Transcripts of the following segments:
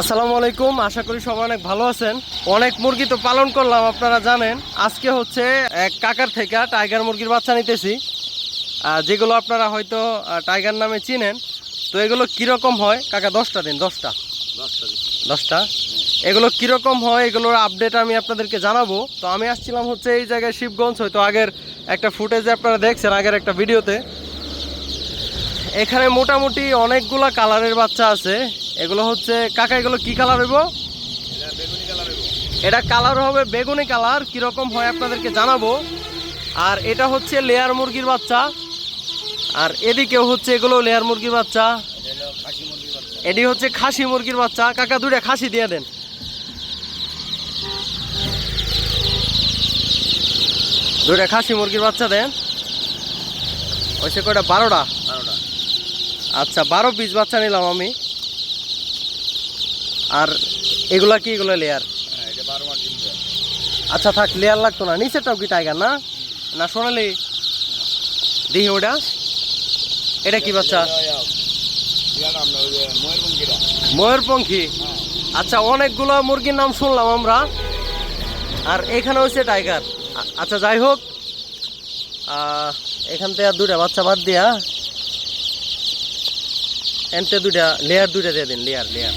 আসসালামু আলাইকুম আশা করি সবাই অনেক ভালো আছেন। অনেক মুরগি তো পালন করলাম আপনারা জানেন। আজকে হচ্ছে এক কাকার থেকে টাইগার মুরগির বাচ্চা নিতেছি। যেগুলো আপনারা হয়তো টাইগার নামে চিনেন। তো এগুলো কীরকম হয়? কাকা দশটা দিন দশটা। দশটা এগুলো কীরকম হয় এগুলোর আপডেট আমি আপনাদেরকে জানাব। তো আমি আসছিলাম হচ্ছে এই জায়গায় শিবগঞ্জ হয়তো আগের একটা ফুটেজে আপনারা দেখছেন আগের একটা ভিডিওতে এখানে মোটামুটি অনেকগুলা কালারের বাচ্চা আছে। এগুলো হচ্ছে কাকা এগুলো কি কালার হইব? এটা কালার হবে বেগুনি কালার কীরকম হয় আপনাদেরকে জানাব। আর এটা হচ্ছে লেয়ার মুরগির বাচ্চা। আর এদিকেও হচ্ছে এগুলো লেয়ার মুরগির বাচ্চা। এটি হচ্ছে খাসি মুরগির বাচ্চা। কাকা দুটা খাসি দিয়ে দেন। দুটা খাসি মুরগির বাচ্চা দেন। ওইসে কয়টা? বারোটা। আচ্ছা বারো পিস বাচ্চা নিলাম আমি। আর এগুলা কি এগুলো লেয়ার আচ্ছা থাক লেয়ার লাগতো না। নিচেরটাও কি টাইগার না? না সোনালি। দেখি ওটা। এটা কি বাচ্চা? ময়ূরপঙ্খী আচ্ছা অনেকগুলো মুরগির নাম শুনলাম আমরা। আর এখানে হচ্ছে টাইগার আচ্ছা যাই হোক। এখান থেকে আর দুটা বাচ্চা বাদ দিয়া এনতে দুটা লেয়ার দুটা দিয়ে দিন লেয়ার লেয়ার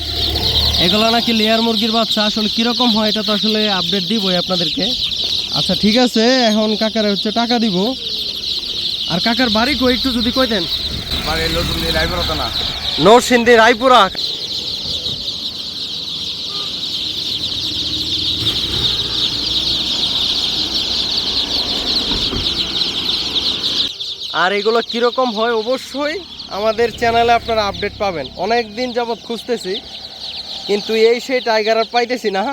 এগুলো নাকি লেয়ার মুরগির বাচ্চা? আসলে কীরকম হয় এটা তো আসলে আপডেট দিবই আপনাদেরকে। আচ্ছা ঠিক আছে এখন কাকার হচ্ছে টাকা দিব। আর কাকার বাড়ি কই? একটু যদি কই দেন। নরসিংদী রায়পুরা। আর এগুলো কীরকম হয়? অবশ্যই আমাদের চ্যানেলে আপনারা আপডেট পাবেন। অনেক দিন যাবৎ খুঁজতেছি। কিন্তু এই সেই টাইগার আর পাইতেছি না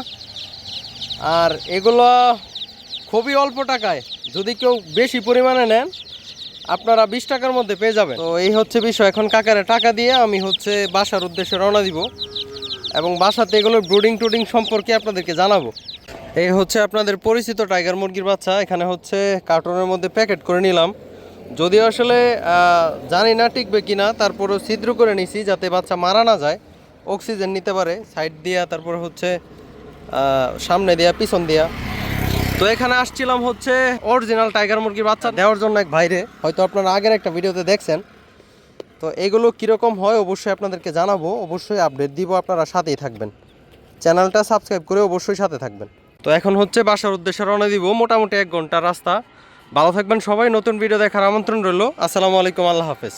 আর এগুলো খুবই অল্প টাকায়, যদি কেউ বেশি পরিমাণে নেন, আপনারা বিশ টাকার মধ্যে পেয়ে যাবেন। তো এই হচ্ছে বিষয়, এখন কাকারে টাকা দিয়ে আমি হচ্ছে বাসার উদ্দেশ্যে রওনা দিব এবং বাসাতে এগুলো ব্রুডিং টুডিং সম্পর্কে আপনাদেরকে জানাব। এই হচ্ছে আপনাদের পরিচিত টাইগার মুরগির বাচ্চা, এখানে হচ্ছে কার্টনের মধ্যে প্যাকেট করে নিলাম। যদিও আসলে জানি না টিকবে কিনা, তারপরেও ছিদ্র করে নিছি যাতে বাচ্চা মারা না যায়। অক্সিজেন নিতে পারে, সাইড দিয়া, তারপর হচ্ছে সামনে দিয়া, পিছন দিয়া। তো এখানে আসছিলাম হচ্ছে অরিজিনাল টাইগার মুরগির বাচ্চা দেওয়ার জন্য এক ভাইরে। হয়তো আপনারা আগের একটা ভিডিওতে দেখছেন। তো এগুলো কীরকম হয় অবশ্যই আপনাদেরকে জানাব। অবশ্যই আপডেট দিব, আপনারা সাথেই থাকবেন। চ্যানেলটা সাবস্ক্রাইব করে অবশ্যই সাথে থাকবেন। তো এখন হচ্ছে বাসার উদ্দেশ্যে রওনা দিব। মোটামুটি এক ঘণ্টা রাস্তা। ভালো থাকবেন সবাই। নতুন ভিডিও দেখার আমন্ত্রণ রইল। আসসালামু আলাইকুম। আল্লাহ হাফেজ।